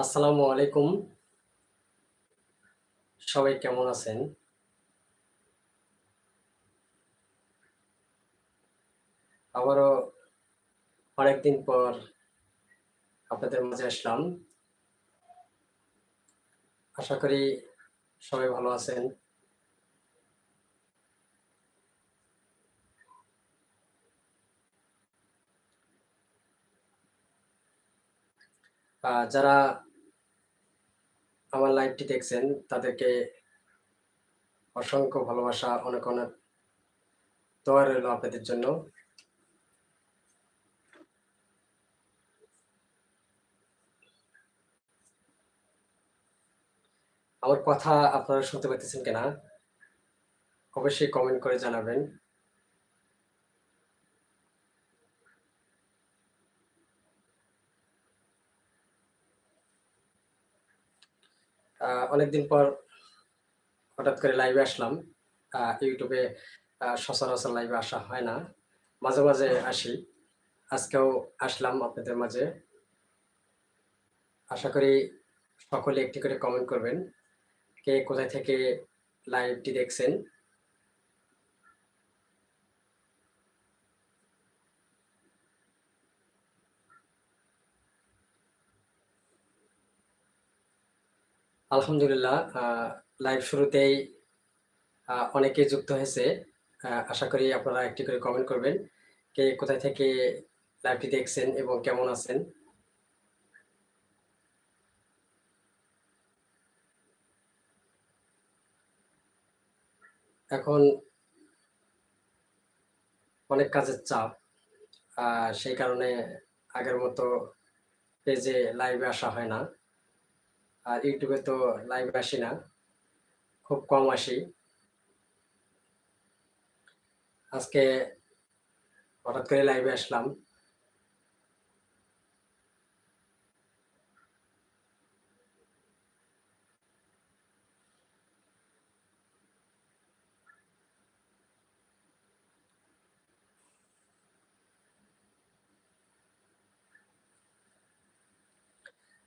আসসালামু আলাইকুম। সবাই কেমন আছেন? আবারও অনেকদিন পর আপনাদের মাঝে আসলাম। আশা করি সবাই ভালো আছেন। যারা আমার লাইভটি দেখছেন তাদেরকে অসংখ্য ভালোবাসা অনেক, অনেক দোয়া রইল আপনাদের জন্য। আমার কথা আপনারা শুনতে পাইতেছেন কিনা? অবশ্যই কমেন্ট করে জানাবেন। অনেকদিন পর হঠাৎ করে লাইভে আসলাম। আ সচরাচর লাইভে আসা হয় না। মাঝে, মাঝে আসি। আজকেও আসলাম আপনাদের মাঝে। আশা করি সকলে একটি করে কমেন্ট করবেন। কে কোথায় থেকে লাইভটি দেখছেন? আলহামদুলিল্লাহ লাইভ শুরুতেই অনেকে যুক্ত হয়েছে। আশা করি আপনারা একটি করে কমেন্ট করবেন। কে কোথায় থেকে লাইভটি দেখছেন এবং কেমন আছেন? এখন অনেক কাজের চাপ। সেই কারণে আগের মতো পেজে লাইভে আসা হয় না। আর ইউটিউবে তো লাইভ আসি না। খুব কম আসি। আজকে হঠাৎ করে লাইভে আসলাম।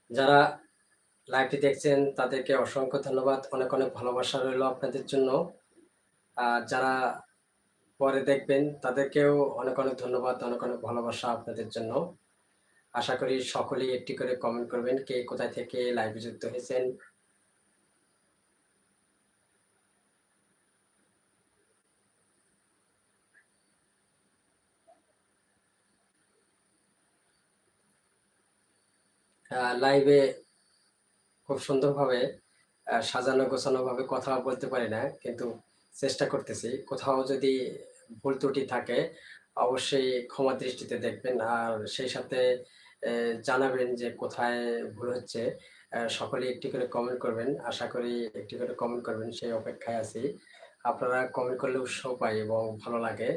যারা লাইভটি দেখছেন তাদেরকে অসংখ্য ধন্যবাদ। অনেক, অনেক ভালোবাসা রইল আপনাদের জন্য। যারা পরে দেখবেন তাদেরকেও অনেক, অনেক ধন্যবাদ, অনেক, অনেক ভালোবাসা আপনাদের জন্য। আশা করি সকলেই একটি করে কমেন্ট করবেন। কে কোথায় থেকে লাইভে যুক্ত হয়েছেন? লাইভে খুব সুন্দরভাবে সাজানো গোছানোভাবে কথা বলতে পারি না। কিন্তু চেষ্টা করতেছি। কোথাও যদি ভুল ত্রুটি থাকে, অবশ্যই ক্ষমা দৃষ্টিতে দেখবেন। আর সেই সাথে জানাবেন যে কোথায় ভুল হচ্ছে। সকলে একটি করে কমেন্ট করবেন। আশা করি একটি করে কমেন্ট করবেন সেই অপেক্ষায় আছি। আপনারা কমেন্ট করলে উৎসাহ পাই এবং ভালো লাগে।